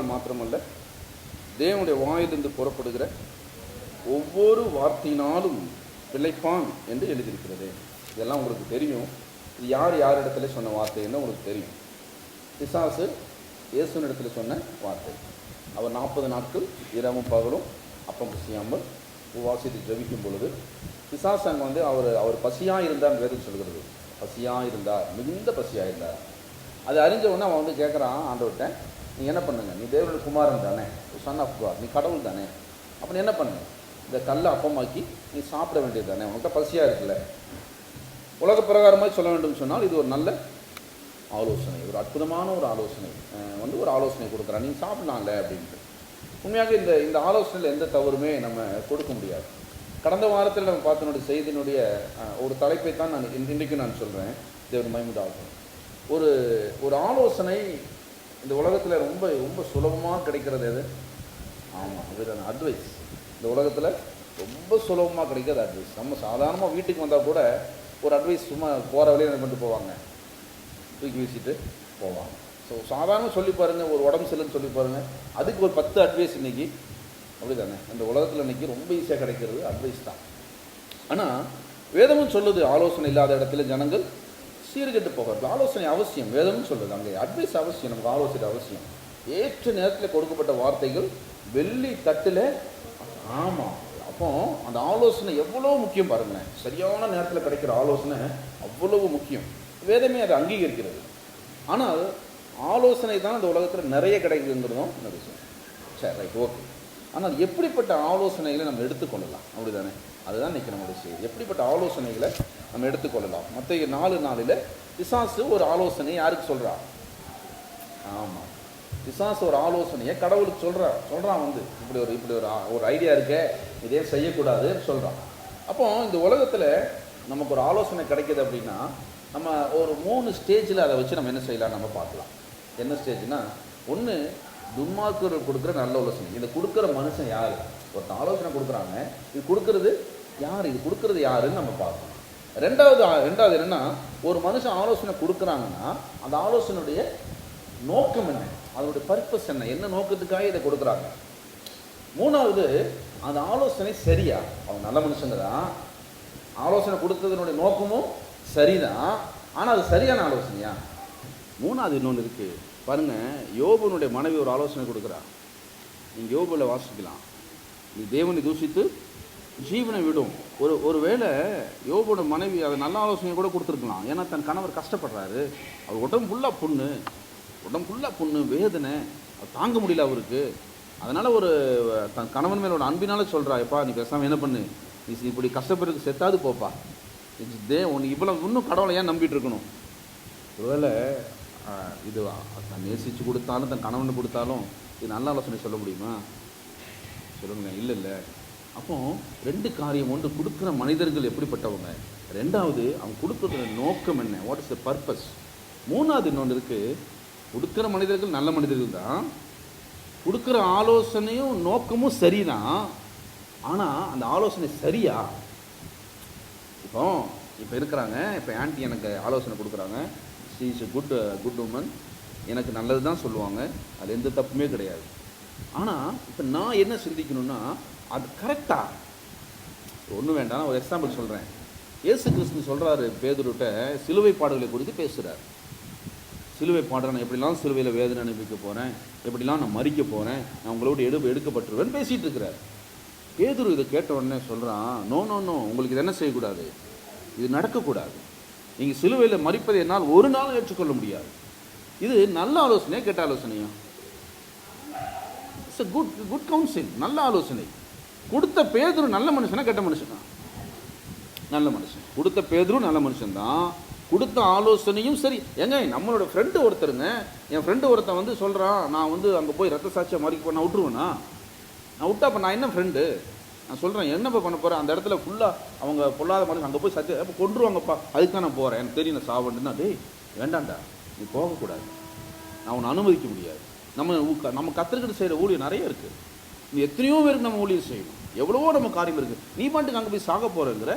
சொன்னால் மாத்திரமல்ல தேவனுடைய வாயிலிருந்து புறப்படுகிற ஒவ்வொரு வார்த்தையினாலும் பிழைப்பான் என்று எழுதியிருக்கிறது. இதெல்லாம் உங்களுக்கு தெரியும். இது யார் யார் இடத்துல சொன்ன வார்த்தைன்னு உங்களுக்கு தெரியும். பிசாசு இயேசுவின் இடத்துல சொன்ன வார்த்தை. அவர் நாற்பது நாட்கள் இரவும் பகலும் அப்பம் பசியாமல் உவாசித்து ஜபிக்கும் பொழுது பிசாசு அங்கே வந்து அவர் அவர் பசியாக இருந்தார் வேதம் சொல்கிறது. பசியாக இருந்தார் மிகுந்த பசியாக இருந்தார். அது அறிஞ்ச உடனே அவன் வந்து கேட்குறான் ஆண்டவர்கிட்ட நீ என்ன பண்ணுங்க? நீ தேவனுடைய குமாரன் தானே. சன் ஆஃப் காட் நீ கடவுள் தானே. அப்போ நீ என்ன பண்ணுங்க? இந்த கல்லை அப்பமாக்கி நீ சாப்பிட வேண்டியது தானே. உன்கிட்ட பசியாக இருக்குல்ல. உலக பிரகாரமாக சொல்ல வேண்டும் சொன்னால் இது ஒரு நல்ல ஆலோசனை. ஒரு அற்புதமான ஒரு ஆலோசனை. வந்து ஒரு ஆலோசனை கொடுக்குறான். நீ சாப்பிடலாம்ல அப்படின்ட்டு. உண்மையாக இந்த இந்த ஆலோசனையில் எந்த தவறுமே நம்ம கொடுக்க முடியாது. கடந்த வாரத்தில் நம்ம பார்த்தனுடைய செய்தியினுடைய ஒரு தலைப்பை தான் நான் இன்- இன்றைக்கும் நான் சொல்கிறேன் தேவர் மைமுதாகும் ஒரு ஒரு ஆலோசனை இந்த உலகத்தில் ரொம்ப ரொம்ப சுலபமாக கிடைக்கிறது எது? ஆமாம் அதுதான் அட்வைஸ் இந்த உலகத்தில் ரொம்ப சுலபமாக கிடைக்கிறது அட்வைஸ் நம்ம சாதாரணமாக வீட்டுக்கு வந்தால் கூட ஒரு அட்வைஸ் சும்மா போகிற வழியை என்ன பண்ணிட்டு போவாங்க? தூக்கி வீசிட்டு போவாங்க. ஸோ சாதாரண சொல்லி பாருங்கள் ஒரு உடம்பு சரியில்லைன்னு சொல்லி பாருங்கள் அதுக்கு ஒரு பத்து அட்வைஸ் இன்றைக்கி அப்படி தானே அந்த உலகத்தில் இன்னைக்கு ரொம்ப ஈஸியாக கிடைக்கிறது அட்வைஸ் தான். ஆனால் வேதமும் சொல்லுது ஆலோசனை இல்லாத இடத்துல ஜனங்கள் சீர்கெட்டு போகிறது. ஆலோசனை அவசியம். வேதம்னு சொல்லுது அங்கே. அட்வைஸ் அவசியம் நமக்கு ஆலோசனை அவசியம். ஏற்ற நேரத்தில் கொடுக்கப்பட்ட வார்த்தைகள் வெள்ளி தட்டில் ஆமாம் அப்போ அந்த ஆலோசனை எவ்வளோ முக்கியம் பாருங்களேன். சரியான நேரத்தில் கிடைக்கிற ஆலோசனை அவ்வளவு முக்கியம். வேதமே அதை அங்கீகரிக்கிறது. ஆனால் ஆலோசனை தான் அந்த உலகத்தில் நிறைய கிடைக்குதுங்கிறதும் இந்த விஷயம்? சரி ரைட் ஓகே. ஆனால் எப்படிப்பட்ட ஆலோசனைகளை நம்ம எடுத்துக்கொள்ளலாம்? அப்படிதானே? அதுதான் இன்றைக்கி நம்மளுடைய செய்தி. எப்படிப்பட்ட ஆலோசனைகளை நம்ம எடுத்துக்கொள்ளலாம்? மற்ற நாலு நாளில் பிசாசு ஒரு ஆலோசனை யாருக்கு சொல்கிறா ஆமாம் பிசாசு ஒரு ஆலோசனையை கடவுளுக்கு சொல்கிறான் சொல்கிறான் வந்து இப்படி ஒரு இப்படி ஒரு ஒரு ஐடியா இருக்க இதே செய்யக்கூடாதுன்னு சொல்கிறான் அப்போ இந்த உலகத்தில் நமக்கு ஒரு ஆலோசனை கிடைக்கிது அப்படின்னா நம்ம ஒரு மூணு ஸ்டேஜில் அதை வச்சு நம்ம என்ன செய்யலாம்? நம்ம பார்க்கலாம். என்ன ஸ்டேஜ்னால் ஒன்று துன்மார்க்கர்கள் கொடுக்குற நல்ல ஆலோசனை இதை கொடுக்குற மனுஷன் யார்? ஒருத்தன் ஆலோசனை கொடுக்குறாங்க. இது கொடுக்கறது யார்? இது கொடுக்கறது யாருன்னு நம்ம பார்க்கணும். ரெண்டாவது ரெண்டாவது என்னன்னா ஒரு மனுஷன் ஆலோசனை கொடுக்குறாங்கன்னா அந்த ஆலோசனையுடைய நோக்கம் என்ன? அதனுடைய பர்பஸ் என்ன? என்ன நோக்கத்துக்காக இதை கொடுக்குறாங்க? மூணாவது அந்த ஆலோசனை சரியா? அவங்க நல்ல மனுஷங்க தான். ஆலோசனை கொடுத்ததனுடைய நோக்கமும் சரிதான். ஆனால் அது சரியான ஆலோசனையா? மூணாவது இன்னொன்று இருக்குது பாருங்க யோபனுடைய மனைவி ஒரு ஆலோசனை கொடுக்குறா. நீங்கள் யோபில் வாசிக்கலாம். நீ தேவனை தூஷித்து ஜீவனை விடும். ஒரு ஒரு வேளை யோபோட மனைவி அதை நல்ல ஆலோசனை கூட கொடுத்துருக்கலாம். ஏன்னா தன் கணவர் கஷ்டப்படுறாரு. அவர் உடம்பு ஃபுல்லாக புண்ணு. உடம்பு ஃபுல்லாக புண்ணு வேதனை. அது தாங்க முடியல அவருக்கு. அதனால் ஒரு தன் கணவன் மேலோட அன்பினால சொல்கிறா எப்பா நீ பேசாமல் என்ன பண்ணு? நீ இப்படி கஷ்டப்படுறதுக்கு செத்தாது போப்பா. தே உனக்கு இவ்வளோ இன்னும் கடவுளை ஏன் நம்பிட்டு இருக்கணும்? ஒருவேளை இது தன் நேசித்து கொடுத்தாலும் தன் கணவன் கொடுத்தாலும் இது நல்ல ஆலோசனை சொல்ல முடியுமா? சொல்லுங்க. இல்லை இல்லை. அப்போ ரெண்டு காரியம் ஒன்று கொடுக்குற மனிதர்கள் எப்படிப்பட்டவங்க? ரெண்டாவது அவங்க கொடுக்குற நோக்கம் என்ன? வாட் இஸ் த பர்பஸ் மூணாவது இன்னொன்று இருக்குது கொடுக்குற மனிதர்கள் நல்ல மனிதர்கள் தான். கொடுக்குற ஆலோசனையும் நோக்கமும் சரிதான். ஆனால் அந்த ஆலோசனை சரியா? இப்போ இப்போ இருக்கிறாங்க. இப்போ ஆன்ட்டி எனக்கு ஆலோசனை கொடுக்குறாங்க. She is good good woman எனக்கு நல்லது தான் சொல்லுவாங்க. அது எந்த தப்புமே கிடையாது. ஆனால் இப்போ நான் என்ன சிந்திக்கணும்னா அது கரெக்டாக ஒன்றும் வேண்டாம் ஒரு எக்ஸாம்பிள் சொல்கிறேன் இயேசு கிறிஸ்து சொல்கிறாரு பேதுருட்ட சிலுவை பாடல்களை குறித்து பேசுகிறார் சிலுவை பாடுறேன் நான் எப்படிலாம் சிலுவையில் வேதனை அனுபவிக்க போகிறேன் எப்படிலாம் நான் மறிக்க போகிறேன் நான் உங்களோட எடு எடுக்கப்பட்டுருவேன் பேசிகிட்டு இருக்கிறார். பேதுரு இதை கேட்ட உடனே சொல்கிறான் நோ நோ நோ உங்களுக்கு இது என்ன செய்யக்கூடாது? இது நடக்கக்கூடாது. நீங்கள் சிலுவையில் மறிப்பதை என்னால் ஒரு நாள் ஏற்றுக்கொள்ள முடியாது. இது நல்ல ஆலோசனையா கெட்ட ஆலோசனையா? இட்ஸ் குட் குட் கவுன்சில் நல்ல ஆலோசனை. கொடுத்த பேதுரு நல்ல மனுஷனா கெட்ட மனுஷனா? நல்ல மனுஷன். கொடுத்த பேதரும் நல்ல மனுஷன் தான் கொடுத்த ஆலோசனையும் சரி. ஏங்க நம்மளோட ஃப்ரெண்டு ஒருத்தருங்க என் ஃப்ரெண்டு ஒருத்தன் வந்து சொல்கிறான் நான் வந்து அங்கே போய் ரத்த சாட்சியை மறிக்க போய் நான் விட்டுருவேனா? நான் விட்டா அப்போ நான் என்ன ஃப்ரெண்டு நான் சொல்கிறேன் என்னப்பா பண்ண போகிறேன் அந்த இடத்துல ஃபுல்லாக அவங்க பொல்லாத மனுஷன் அங்கே போய் சத்திய அப்போ கொண்டுருவாங்கப்பா அதுக்கு தான் நான் போகிறேன் எனக்கு தெரியும் நான் சாவண்டுன்னா டேய் வேண்டாம்டா. நீ போகக்கூடாது. நான் உன்னை அனுமதிக்க முடியாது. நம்ம நம்ம கத்திரிக்கிட்டு செய்கிற ஊழியர் நிறைய இருக்குது நீ எத்தனையோ பேருக்கு நம்ம ஊழியர் செய்யணும் எவ்வளவோ நம்ம காரியம் இருக்குது நீ பாட்டுக்கு அங்கே போய் சாக போகிறேங்கிற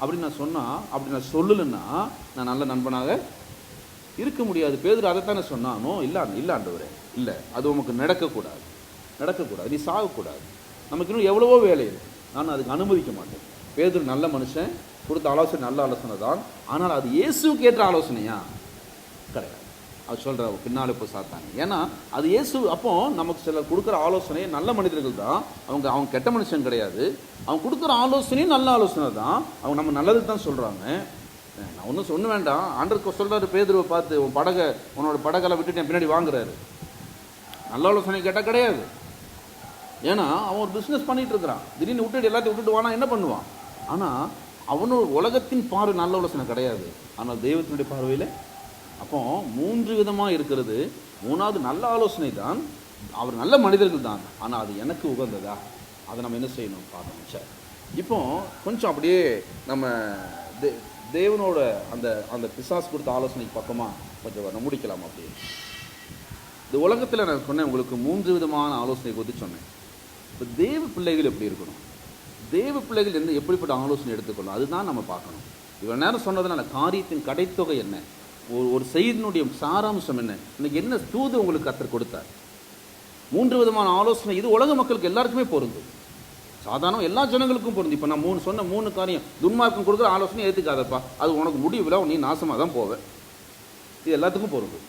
அப்படின்னு நான் சொன்னால் அப்படி நான் சொல்லலைன்னா நான் நல்ல நண்பனாக இருக்க முடியாது. பேதர் அதைத்தானே சொன்னானோ? இல்லை இல்லாண்டவரே இல்லை அது உமக்கு நடக்கக்கூடாது. நடக்கக்கூடாது. நீ சாகக்கூடாது. நமக்கு இன்னும் எவ்வளவோ வேலை இருக்குது நான் அதுக்கு அனுமதிக்க மாட்டேன். பேதர் நல்ல மனுஷன் கொடுத்த ஆலோசனை நல்ல ஆலோசனை தான். ஆனால் அது இயேசுவுக்கு ஏற்ற ஆலோசனையா? கிடையாது. அது சொல்கிற பின்னால் இப்போ சாத்தாங்க ஏன்னா அது இயேசு அப்போ நமக்கு சிலர் கொடுக்குற ஆலோசனை நல்ல மனிதர்கள் தான். அவங்க அவங்க கெட்ட மனுஷன் கிடையாது. அவங்க கொடுக்குற ஆலோசனையும் நல்ல ஆலோசனை தான். அவங்க நம்ம நல்லதுக்கு தான் சொல்கிறாங்க நான் ஒன்றும் சொன்ன வேண்டாம். ஆண்டருக்கு சொல்கிறாரு பேதுருவை பார்த்து உன் படகை உன்னோட படகெல்லாம் விட்டுட்டு என் பின்னாடி வாங்குறாரு. நல்ல ஆலோசனை கேட்டால் கிடையாது. ஏன்னா அவன் ஒரு பிஸ்னஸ் பண்ணிட்டு இருக்கிறான் திடீர்னு விட்டுட்டு எல்லாத்தையும் விட்டுட்டு வானா என்ன பண்ணுவான்? ஆனால் அவனோட உலகத்தின் பார்வை நல்ல உலசனை கிடையாது. ஆனால் தெய்வத்தினுடைய பார்வையில்? அப்போ மூன்று விதமாக இருக்கிறது. மூணாவது நல்ல ஆலோசனை தான். அவர் நல்ல மனிதர்கள் தான். ஆனால் அது எனக்கு உகந்ததா? அதை நம்ம என்ன செய்யணும்? பார்க்கணும். சார். இப்போ கொஞ்சம் அப்படியே நம்ம தே தேவனோட அந்த அந்த பிசாஸ் கொடுத்த ஆலோசனைக்கு பக்கமாக கொஞ்சம் நம்ம முடிக்கலாம் அப்படியே. இந்த உலகத்தில் நான் சொன்னேன் உங்களுக்கு மூன்று விதமான ஆலோசனை குறித்து சொன்னேன். இப்போ தேவ பிள்ளைகள் எப்படி இருக்கணும்? தேவ பிள்ளைகள் எந்த எப்படிப்பட்ட ஆலோசனை எடுத்துக்கணும்? அதுதான் நம்ம பார்க்கணும். இவ்வளோ நேரம் சொன்னதுனால காரியத்தின் கடைத்தொகை என்ன? ஒரு ஒரு செய்தினுடைய சாராம்சம் என்ன? இன்னைக்கு என்ன தூது உங்களுக்கு கத்தர் கொடுத்தார்? மூன்று விதமான ஆலோசனை. இது உலக மக்களுக்கு எல்லாருக்குமே பொருந்தும். சாதாரண எல்லா ஜனங்களுக்கும் பொருந்தும். இப்போ நான் மூணு சொன்ன மூணு காரியம் துன்மார்க்கம் கொடுக்குற ஆலோசனை ஏற்றுக்காதப்பா அது உனக்கு முடிவில் நீ நாசமாக தான் போவ. இது எல்லாத்துக்கும் பொருந்தும்.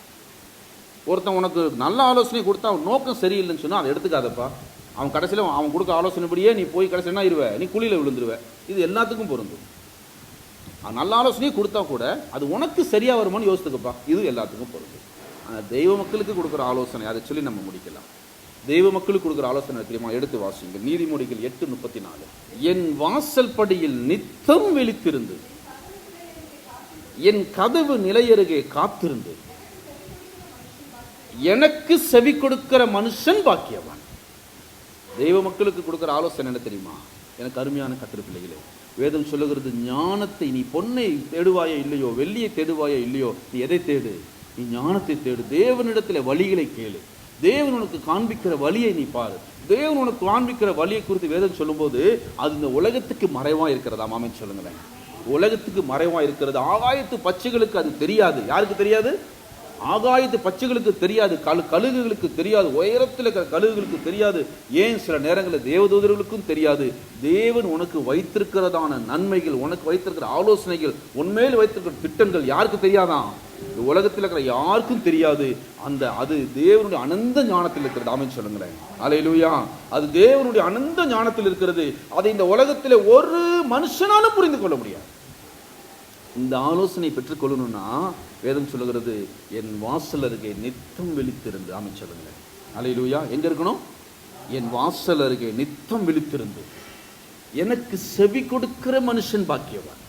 ஒருத்தன் உனக்கு நல்ல ஆலோசனை கொடுத்தா நோக்கம் சரியில்லைன்னு சொன்னால் அதை எடுத்துக்காதப்பா. அவன் கடைசியில் அவன் கொடுக்க ஆலோசனைப்படியே நீ போய் கடைசியில் என்ன இருவ நீ குழியில் விழுந்துருவ. இது எல்லாத்துக்கும் பொருந்தும். அவன் நல்ல ஆலோசனையே கொடுத்தா கூட அது உனக்கு சரியாக வருமான்னு யோசித்துக்கப்பா. இது எல்லாத்துக்கும் பொருந்தும். ஆனால் தெய்வ மக்களுக்கு கொடுக்குற ஆலோசனை அதை சொல்லி நம்ம முடிக்கலாம். தெய்வ மக்களுக்கு கொடுக்குற ஆலோசனை தெரியுமா? எடுத்து வாசிங்க நீதிமொழிகள் எட்டு முப்பத்தி நாலு என் வாசல் படியில் நித்தம் வெளித்திருந்து என் கதவு நிலையருகே காத்திருந்து எனக்கு செவி கொடுக்கிற மனுஷன் பாக்கியவான். தெய்வ மக்களுக்கு கொடுக்குற ஆலோசனை என்ன தெரியுமா? எனக்கு அருமையான கத்திர பிள்ளைகளே வேதம் சொல்லுகிறது ஞானத்தை நீ பொன்னை தேடுவாயோ இல்லையோ வெள்ளியை தேடுவாயோ இல்லையோ நீ எதை தேடு? நீ ஞானத்தை தேடு. தேவனிடத்தில் வழிகளை கேளு. தேவன் உனக்கு காண்பிக்கிற வழியை நீ பாரு. தேவன் உனக்கு காண்பிக்கிற வழியை குறித்து வேதம் சொல்லும்போது அது இந்த உலகத்துக்கு மறைவா இருக்கிறதா? மாமன் சொல்லுங்களேன். உலகத்துக்கு மறைவா இருக்கிறது. ஆகாயத்து பச்சைகளுக்கு அது தெரியாது. யாருக்கு தெரியாது? ஆகாயத்து பச்சைகளுக்கு தெரியாது கழு கழுகுகளுக்கு தெரியாது உயரத்தில் இருக்கிற கழுகுகளுக்கு தெரியாது. ஏன் சில நேரங்களில் தேவதூதர்களுக்கும் தெரியாது? தேவன் உனக்கு வைத்திருக்கிறதான நன்மைகள் உனக்கு வைத்திருக்கிற ஆலோசனைகள் உண்மையில் வைத்திருக்கிற திட்டங்கள் யாருக்கு தெரியாதான் இந்த உலகத்தில் இருக்கிற யாருக்கும் தெரியாது. அந்த அது தேவனுடைய அனந்த ஞானத்தில் இருக்கிறது. ஆமென் சொல்லுங்களேன். அலையிலுயா அது தேவனுடைய அனந்த ஞானத்தில் இருக்கிறது. அதை இந்த உலகத்தில் ஒரு மனுஷனாலும் புரிந்து கொள்ள முடியாது. இந்த ஆலோசனை பெற்றுக்கொள்ளணும்னா வேதம் சொல்லுகிறது என் வாசல் அருகே நித்தம் விழித்திருந்து. ஆமென் சொல்லுங்களேன். அலையிலுயா எங்க இருக்கணும்? என் வாசல் அருகே நித்தம் விழித்திருந்து. எனக்கு செவி கொடுக்கிற மனுஷன் பாக்கியவன்.